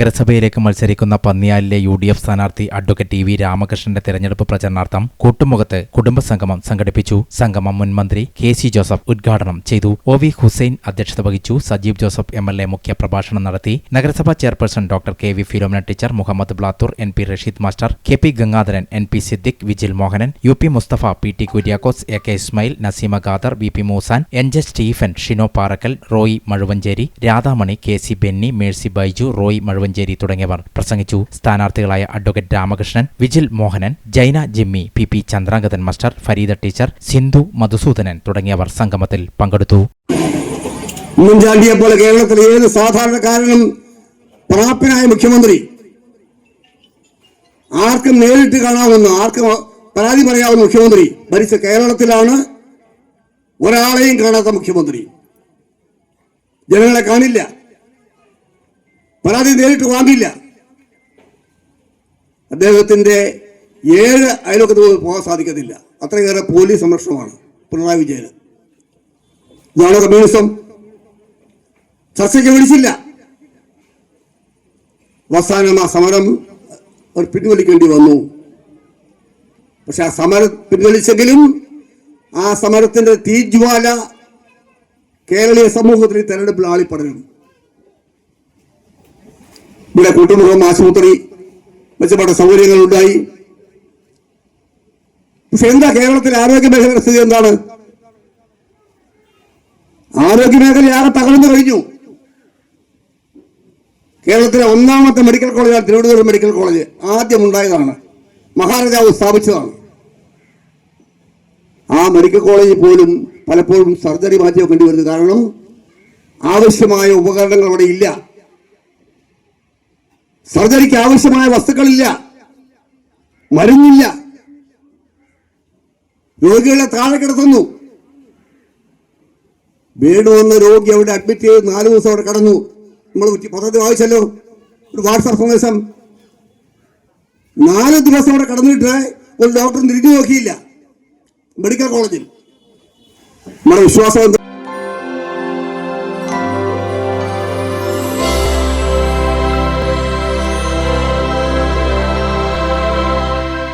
നഗരസഭയിലേക്ക് മത്സരിക്കുന്ന പന്നിയാലിലെ U D F സ്ഥാനാർത്ഥി അഡ്വക്കേറ്റ് ടി വി രാമകൃഷ്ണന്റെ തെരഞ്ഞെടുപ്പ് പ്രചരണാർത്ഥം കൂട്ടുമുഖത്ത് കുടുംബസംഗമം സംഘടിപ്പിച്ചു. സംഗമം മുൻ മന്ത്രി കെ സി ജോസഫ് ഉദ്ഘാടനം ചെയ്തു. ഒ വി ഹുസൈൻ അധ്യക്ഷത വഹിച്ചു. Sajeev Joseph M L A മുഖ്യ പ്രഭാഷണം നടത്തി. നഗരസഭാ chairperson doctor K V Philomina teacher Muhammad Blathur N P Rasheed master K P Gangadharan N P Siddique Vijil Mohanan U P Musthafa P T Kuriakose A K Ismail Naseema Khader V P Moosan N J Stephen Shino Parakkal Roy Mazhuvancheri Radhamani K C Benny Mercy Baiju Roy Mazhuvancheri തുടങ്ങിയവർ. പ്രസംഗിച്ചു സ്ഥാനാർത്ഥികളായ advocate Ramakrishnan Vijil Mohanan Jaina Jimmy P P Chandrangathan master Fareeda teacher Sindhu Madhusoodanan തുടങ്ങിയവർ സംഗമത്തിൽ പങ്കെടുത്തു. പോലെ കേരളത്തിലെ ഏത് സാധാരണക്കാരനും പ്രാപ്തനായ മുഖ്യമന്ത്രി? ആർക്കും നേരിട്ട് കാണാവുന്ന ആർക്കും പരാതി പറയാവുന്ന മുഖ്യമന്ത്രി? ഭരിച്ച കേരളത്തിലാണ് ഒരാളെയും കാണാത്ത മുഖ്യമന്ത്രി. ജനങ്ങളെ കാണില്ല. പരാതി നേരിട്ട് വാങ്ങില്ല അദ്ദേഹത്തിന്റെ ഏഴ് അയൽവക്കത്ത് പോകാൻ സാധിക്കത്തില്ല. അത്രയേറെ പോലീസ് സംരക്ഷണമാണ്. പിണറായി വിജയന്. ഇതാണ് കമ്മ്യൂണിസം. ചർച്ചയ്ക്ക് വിളിച്ചില്ല. അവസാനം ആ സമരം അവർ പിൻവലിക്കേണ്ടി വന്നു. പക്ഷെ ആ സമരം പിൻവലിച്ചെങ്കിലും ആ സമരത്തിന്റെ തീജ്വാല കേരളീയ സമൂഹത്തിൽ തെരഞ്ഞെടുപ്പിൽ ആളിപ്പടരും ഇവിടെ കൂട്ടുമുഖം ആശുപത്രി മെച്ചപ്പെട്ട സൗകര്യങ്ങൾ ഉണ്ടായി. പക്ഷെ എന്താ കേരളത്തിലെ ആരോഗ്യ മേഖലയുടെ സ്ഥിതി എന്താണ്? ആരോഗ്യ മേഖല ആരെ തകർന്നു കഴിഞ്ഞു. കേരളത്തിലെ ഒന്നാമത്തെ മെഡിക്കൽ കോളേജാണ് തിരുവനന്തപുരം മെഡിക്കൽ കോളേജ്. ആദ്യം ഉണ്ടായതാണ്. മഹാരാജാവ് സ്ഥാപിച്ചതാണ്. ആ മെഡിക്കൽ കോളേജിൽ പോലും പലപ്പോഴും സർജറി മാറ്റി വെക്കേണ്ടി വരുന്നത് കാരണം ആവശ്യമായ ഉപകരണങ്ങൾ അവിടെ ഇല്ല. സർജറിക്ക് ആവശ്യമായ വസ്തുക്കളില്ല. മരുന്നില്ല. രോഗികളെ താഴെ കിടത്തുന്നു. വീട് വന്ന രോഗി അവിടെ അഡ്മിറ്റ് ചെയ്ത് നാല് ദിവസം അവിടെ കടന്നു. നമ്മൾ പദ്ധതി വായിച്ചല്ലോ. ഒരു വാട്സാപ്പ് സന്ദേശം. നാല് ദിവസം അവിടെ കടന്നിട്ട് ഒരു ഡോക്ടർ തിരിഞ്ഞു നോക്കിയില്ല. മെഡിക്കൽ കോളേജിൽ. നമ്മുടെ വിശ്വാസം